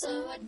สวัส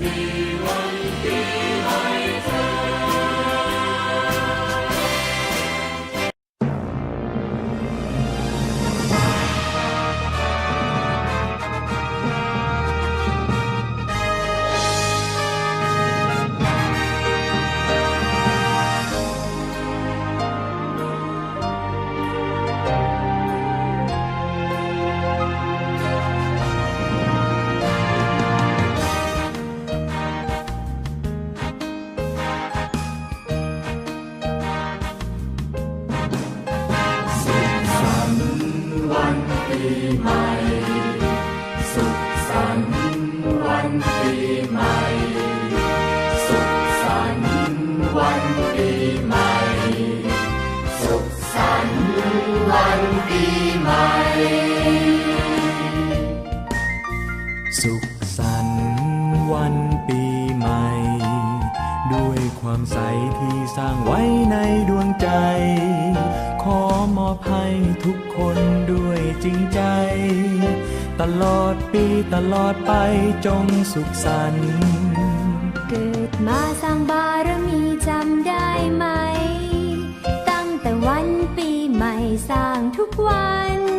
ส ใหม่ สุขสันต์วันปีใหม่ สุขสันต์วันปีใหม่ สุขสันต์วันปีใหม่ สุขสันต์วันปีใหม่ ด้วยความใสที่สร้างไว้ในดวงใจ อมอบให้ทุกคนด้วยจริงใจ ตลอดปีตลอดไปจงสุขสันต์เกิดมาสร้างบารมีจำได้ไหม ตั้งแต่วันปีใหม่สร้างทุกวัน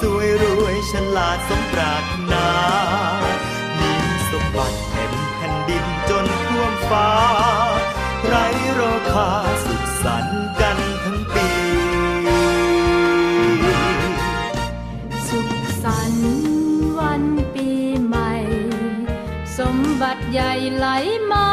สวยรวยฉลาดสมปรารถนามีสมบัติเต็มแผ่นดินจนท่วมฟ้า ไรโรคาสุขสันต์กันทั้งปี สุขสันต์วันปีใหม่ สมบัติใหญ่ไหลมา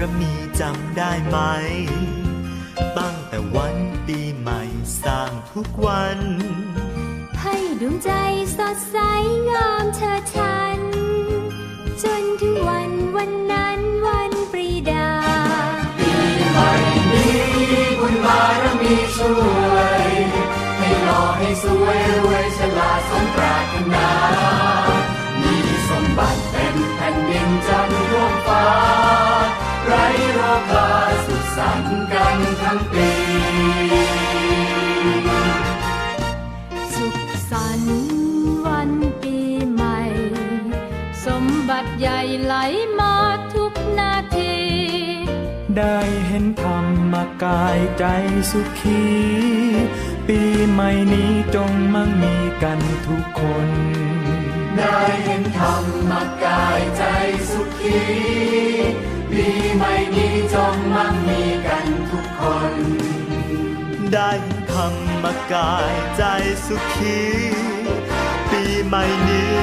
ร้างบารมีจำได้ไหม ตั้งแต่วันปีใหม่สร้างทุกวัน ให้ดวงใจสดใสงามเชิดชัน จนถึงวันวันนั้นวันปรีดาบุญบารมีช่วย ให้หล่อให้สวยรวยฉลาดสมปรารถนา มีสมบัติเต็มแผ่นดินจันทร์ทั่วฟ้าไร โรคาสุขสันต์กันทั้งปีสุขสันต์วันปีใหม่ สมบัติใหญ่ไหลมาทุกนาที ได้เห็นธรรมกายใจสุขี ปีใหม่นี้จงมั่งมีกันทุกคน ได้เห็นธรรมกายใจสุขี ปีใหม่นี้จงมั่งมีกันทุกคน ได้ธรรมกายใจสุขี ปีใหม่นี้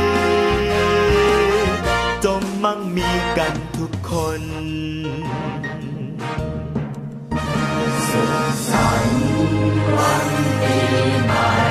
จงมั่งมีกันทุกคนวัน